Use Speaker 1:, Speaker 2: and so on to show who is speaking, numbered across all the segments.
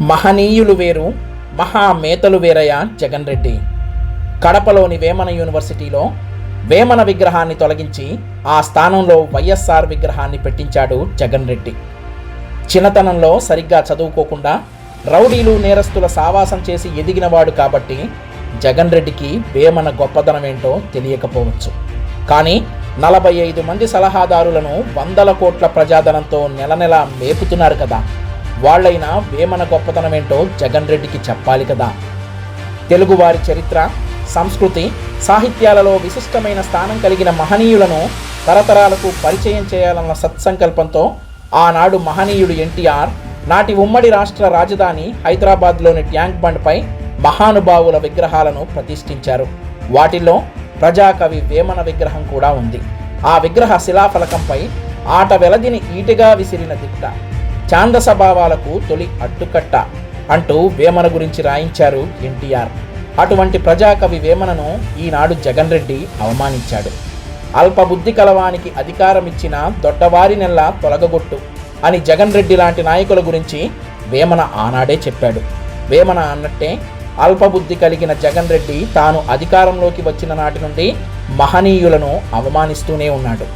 Speaker 1: మహనీయులు వేరు మహామేతలు వేరయ్య జగన్ రెడ్డి. కడపలోని వేమన యూనివర్సిటీలో వేమన విగ్రహాన్ని తొలగించి ఆ స్థానంలో వైఎస్ఆర్ విగ్రహాన్ని పెట్టించాడు జగన్ రెడ్డి. చిన్నతనంలో సరిగ్గా చదువుకోకుండా రౌడీలు నేరస్తుల సావాసం చేసి ఎదిగినవాడు కాబట్టి జగన్ రెడ్డికి వేమన గొప్పదనం ఏంటో తెలియకపోవచ్చు. కానీ నలభై ఐదు మంది సలహాదారులను వందల కోట్ల ప్రజాధనంతో నెల నెల మేపుతున్నారు కదా. వాళ్ళైనా వేమన గొప్పతనం ఏంటో జగన్ రెడ్డికి చెప్పాలి కదా. తెలుగువారి చరిత్ర సంస్కృతి సాహిత్యాలలో విశిష్టమైన స్థానం కలిగిన మహనీయులను తరతరాలకు పరిచయం చేయాలన్న సత్సంకల్పంతో ఆనాడు మహనీయుడు ఎన్టీఆర్ నాటి ఉమ్మడి రాష్ట్ర రాజధాని హైదరాబాద్లోని ట్యాంక్ బండ్పై మహానుభావుల విగ్రహాలను ప్రతిష్ఠించారు. వాటిల్లో ప్రజాకవి వేమన విగ్రహం కూడా ఉంది. ఆ విగ్రహ శిలాఫలకంపై ఆట వెలదిని ఈటిగా విసిరిన దిట్ట. ఛాందస భావాలకు తొలి అడ్డుకట్ట అంటూ వేమన గురించి రాయించారు ఎన్టీఆర్. అటువంటి ప్రజాకవి వేమనను ఈనాడు జగన్ రెడ్డి అవమానించాడు. అల్పబుద్ధి కలవానికి అధికారమిచ్చిన దొడ్డవారి నెల తొలగగొట్టు అని జగన్ రెడ్డి లాంటి నాయకుల గురించి వేమన ఆనాడే చెప్పాడు. వేమన అన్నట్టే అల్పబుద్ధి కలిగిన జగన్ రెడ్డి తాను అధికారంలోకి వచ్చిన నాటి నుండి మహనీయులను అవమానిస్తూనే ఉన్నాడు.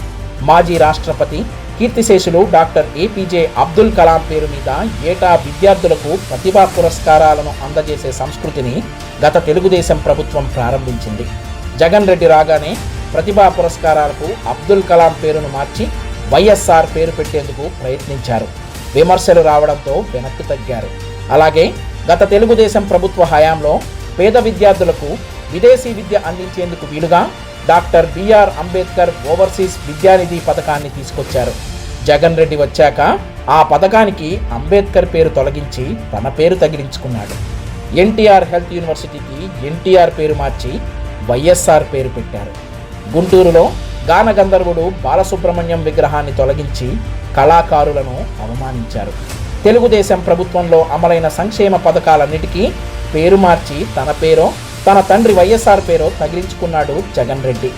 Speaker 1: మాజీ రాష్ట్రపతి కీర్తిశేషులు డాక్టర్ ఏపీజే అబ్దుల్ కలాం పేరు మీద ఏటా విద్యార్థులకు ప్రతిభా పురస్కారాలను అందజేసే సంస్కృతిని గత తెలుగుదేశం ప్రభుత్వం ప్రారంభించింది. జగన్ రెడ్డి రాగానే ప్రతిభా పురస్కారాలకు అబ్దుల్ కలాం పేరును మార్చి వైఎస్ఆర్ పేరు పెట్టేందుకు ప్రయత్నించారు. విమర్శలు రావడంతో వెనక్కి తగ్గారు. అలాగే గత తెలుగుదేశం ప్రభుత్వ హయాంలో పేద విద్యార్థులకు విదేశీ విద్య అందించేందుకు వీలుగా డాక్టర్ బిఆర్ అంబేద్కర్ ఓవర్సీస్ విద్యానిధి పథకాన్ని తీసుకొచ్చారు. జగన్ రెడ్డి వచ్చాక ఆ పథకానికి అంబేద్కర్ పేరు తొలగించి తన పేరు తగిలించుకున్నాడు. ఎన్టీఆర్ హెల్త్ యూనివర్సిటీకి ఎన్టీఆర్ పేరు మార్చి వైఎస్ఆర్ పేరు పెట్టారు. గుంటూరులో గాన గంధర్వుడు బాలసుబ్రహ్మణ్యం విగ్రహాన్ని తొలగించి కళాకారులను అవమానించారు. తెలుగుదేశం ప్రభుత్వంలో అమలైన సంక్షేమ పథకాలన్నిటికీ పేరు మార్చి తన పేరో తన తండ్రి వైఎస్ఆర్ పేరు తగిలించుకున్నాడు జగన్ రెడ్డి.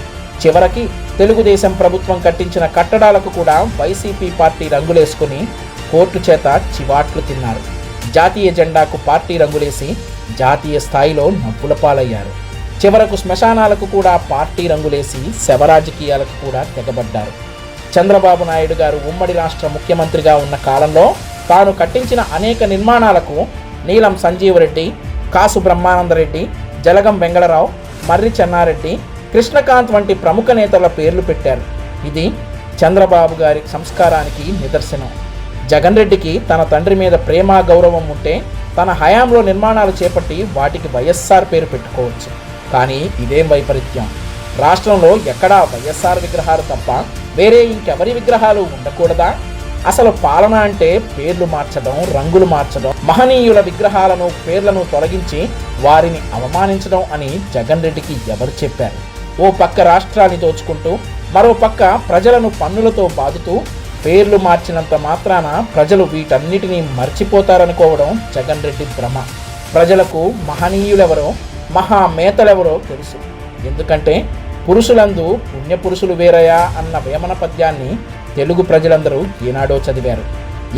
Speaker 1: చివరికి తెలుగుదేశం ప్రభుత్వం కట్టించిన కట్టడాలకు కూడా వైసీపీ పార్టీ రంగులేసుకుని కోర్టు చేత చివాట్లు తిన్నారు. జాతీయ జెండాకు పార్టీ రంగులేసి జాతీయ స్థాయిలో నవ్వుల పాలయ్యారు. చివరకు శ్మశానాలకు కూడా పార్టీ రంగులేసి శవరాజకీయాలకు కూడా తెగబడ్డారు. చంద్రబాబు నాయుడు గారు ఉమ్మడి రాష్ట్ర ముఖ్యమంత్రిగా ఉన్న కాలంలో తాను కట్టించిన అనేక నిర్మాణాలకు నీలం సంజీవరెడ్డి కాసు బ్రహ్మానందరెడ్డి జలగం వెంగళరావు మర్రి చెన్నారెడ్డి కృష్ణకాంత్ వంటి ప్రముఖ నేతల పేర్లు పెట్టారు. ఇది చంద్రబాబు గారి సంస్కారానికి నిదర్శనం. జగన్ రెడ్డికి తన తండ్రి మీద ప్రేమ గౌరవం ఉంటే తన హయాంలో నిర్మాణాలు చేపట్టి వాటికి వైఎస్ఆర్ పేరు పెట్టుకోవచ్చు. కానీ ఇదేం వైపరీత్యం. రాష్ట్రంలో ఎక్కడా వైఎస్ఆర్ విగ్రహాలు తప్ప వేరే ఇంకెవరి విగ్రహాలు ఉండకూడదా? అసలు పాలన అంటే పేర్లు మార్చడం రంగులు మార్చడం మహనీయుల విగ్రహాలను పేర్లను తొలగించి వారిని అవమానించడం అని జగన్ రెడ్డికి ఎవరు చెప్పారు? ఓ పక్క రాష్ట్రాన్ని దోచుకుంటూ మరో పక్క ప్రజలను పన్నులతో బాదుతూ పేర్లు మార్చినంత మాత్రాన ప్రజలు వీటన్నిటినీ మర్చిపోతారనుకోవడం జగన్ రెడ్డి భ్రమ. ప్రజలకు మహనీయులెవరో మహామేతలెవరో తెలుసు. ఎందుకంటే పురుషులందు పుణ్యపురుషులు వేరయా అన్న వేమన పద్యాన్ని తెలుగు ప్రజలందరూ ఈనాడో చదివారు.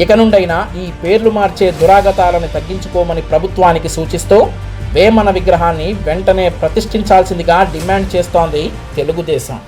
Speaker 1: ఇక నుండైనా ఈ పేర్లు మార్చే దురాగతాలను తగ్గించుకోమని ప్రభుత్వానికి సూచిస్తూ వేమన విగ్రహాన్ని వెంటనే ప్రతిష్ఠించాల్సిందిగా డిమాండ్ చేస్తోంది తెలుగుదేశం.